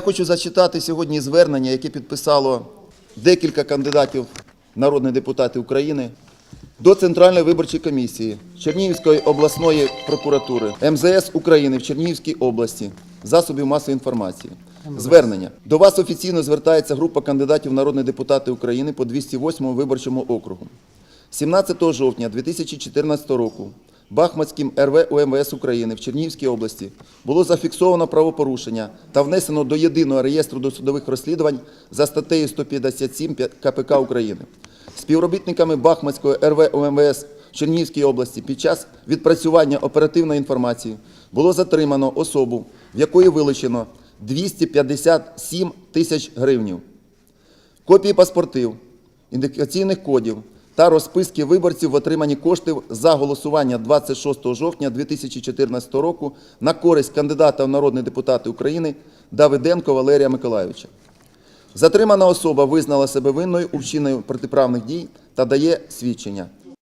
Я хочу зачитати сьогодні звернення, яке підписало декілька кандидатів в народні депутати України до Центральної виборчої комісії Чернігівської обласної прокуратури МЗС України в Чернігівській області, засобів масової інформації. Звернення. До вас офіційно звертається група кандидатів в народні депутати України по 208 виборчому округу. 17 жовтня 2014 року Бахмацьким РВ УМВС України в Чернігівській області було зафіксовано правопорушення та внесено до єдиного реєстру досудових розслідувань за статтею 157 КПК України. Співробітниками Бахмацької РВ УМВС Чернігівській області під час відпрацювання оперативної інформації було затримано особу, в якої вилучено 257 тисяч гривнів копії паспортів, ідентифікаційних кодів та розписки виборців в отриманні коштів за голосування 26 жовтня 2014 року на користь кандидата в народні депутати України Давиденко Валерія Миколайовича. Затримана особа визнала себе винною у вчиненні протиправних дій та дає свідчення.